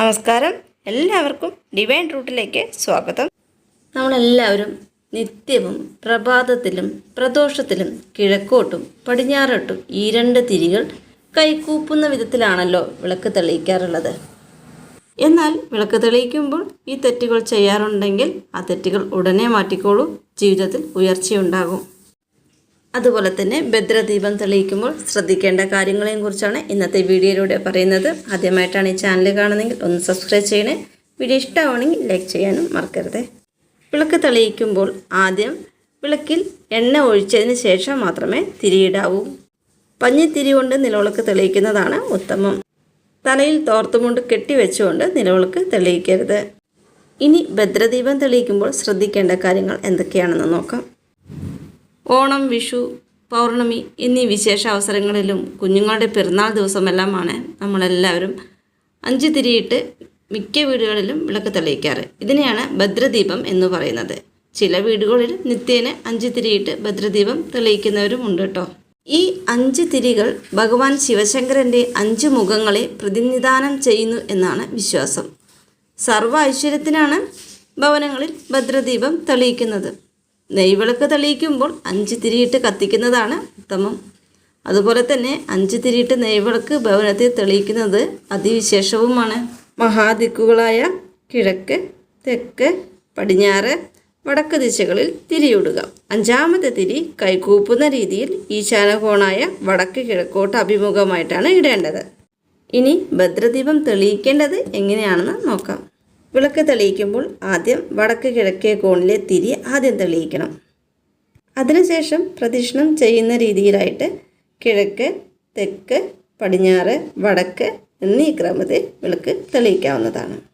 നമസ്കാരം. എല്ലാവർക്കും ഡിവൈൻ റൂട്ടിലേക്ക് സ്വാഗതം. നമ്മളെല്ലാവരും നിത്യവും പ്രഭാതത്തിലും പ്രദോഷത്തിലും കിഴക്കോട്ടും പടിഞ്ഞാറോട്ടും ഈ രണ്ട് തിരികൾ കൈക്കൂപ്പുന്ന വിധത്തിലാണല്ലോ വിളക്ക് തെളിയിക്കാറുള്ളത്. എന്നാൽ വിളക്ക് തെളിയിക്കുമ്പോൾ ഈ തെറ്റുകൾ ചെയ്യാറുണ്ടെങ്കിൽ ആ തെറ്റുകൾ ഉടനെ മാറ്റിക്കോളൂ. ജീവിതത്തിൽ ഉയർച്ചയുണ്ടാകും. അതുപോലെ തന്നെ ഭദ്രദീപം തെളിയിക്കുമ്പോൾ ശ്രദ്ധിക്കേണ്ട കാര്യങ്ങളെയും കുറിച്ചാണ് ഇന്നത്തെ വീഡിയോയിലൂടെ പറയുന്നത്. ആദ്യമായിട്ടാണ് ഈ ചാനൽ കാണുന്നതെങ്കിൽ ഒന്ന് സബ്സ്ക്രൈബ് ചെയ്യണേ. വീഡിയോ ഇഷ്ടമാണെങ്കിൽ ലൈക്ക് ചെയ്യാനും മറക്കരുത്. വിളക്ക് തെളിയിക്കുമ്പോൾ ആദ്യം വിളക്കിൽ എണ്ണ ഒഴിച്ചതിന് ശേഷം മാത്രമേ തിരിയിടാവൂ. പഞ്ഞിത്തിരി കൊണ്ട് നിലവിളക്ക് തെളിയിക്കുന്നതാണ് ഉത്തമം. തലയിൽ തോർത്തുമുണ്ട് കെട്ടിവെച്ചുകൊണ്ട് നിലവിളക്ക് തെളിയിക്കരുത്. ഇനി ഭദ്രദീപം തെളിയിക്കുമ്പോൾ ശ്രദ്ധിക്കേണ്ട കാര്യങ്ങൾ എന്തൊക്കെയാണെന്ന് നോക്കാം. ഓണം വിഷു പൗർണമി എന്നീ വിശേഷ അവസരങ്ങളിലും കുഞ്ഞുങ്ങളുടെ പിറന്നാൾ ദിവസമെല്ലാമാണ് നമ്മളെല്ലാവരും അഞ്ച് തിരിയിട്ട് മിക്ക വീടുകളിലും വിളക്ക് തെളിയിക്കാറ്. ഇതിനെയാണ് ഭദ്രദീപം എന്ന് പറയുന്നത്. ചില വീടുകളിൽ നിത്യേന അഞ്ച് തിരിയിട്ട് ഭദ്രദീപം തെളിയിക്കുന്നവരും ഉണ്ട് കേട്ടോ. ഈ അഞ്ച് തിരികൾ ഭഗവാൻ ശിവശങ്കരന്റെ അഞ്ച് മുഖങ്ങളെ പ്രതിനിധാനം ചെയ്യുന്നു എന്നാണ് വിശ്വാസം. സർവ ഐശ്വര്യത്തിനാണ് ഭവനങ്ങളിൽ ഭദ്രദീപം തെളിയിക്കുന്നത്. നെയ്വിളക്ക് തെളിയിക്കുമ്പോൾ അഞ്ച് തിരിയിട്ട് കത്തിക്കുന്നതാണ് ഉത്തമം. അതുപോലെ തന്നെ അഞ്ച് തിരിയിട്ട് നെയ്വിളക്ക് ഭവനത്തിൽ തെളിയിക്കുന്നത് അതിവിശേഷവുമാണ്. മഹാദിക്കുകളായ കിഴക്ക് തെക്ക് പടിഞ്ഞാറ് വടക്ക് ദിശകളിൽ തിരിയിടുക. അഞ്ചാമത്തെ തിരി കൈകൂപ്പുന്ന രീതിയിൽ ഈശാനകോണായ വടക്ക് കിഴക്കോട്ട് അഭിമുഖമായിട്ടാണ് ഇടേണ്ടത്. ഇനി ഭദ്രദീപം തെളിയിക്കേണ്ടത് എങ്ങനെയാണെന്ന് നോക്കാം. വിളക്ക് തെളിയിക്കുമ്പോൾ ആദ്യം വടക്ക് കിഴക്കേ കോണിലെ തിരി ആദ്യം തെളിയിക്കണം. അതിനുശേഷം പ്രദക്ഷിണം ചെയ്യുന്ന രീതിയിലായിട്ട് കിഴക്ക് തെക്ക് പടിഞ്ഞാറ് വടക്ക് എന്നീ ക്രമത്തിൽ വിളക്ക് തെളിയിക്കാവുന്നതാണ്.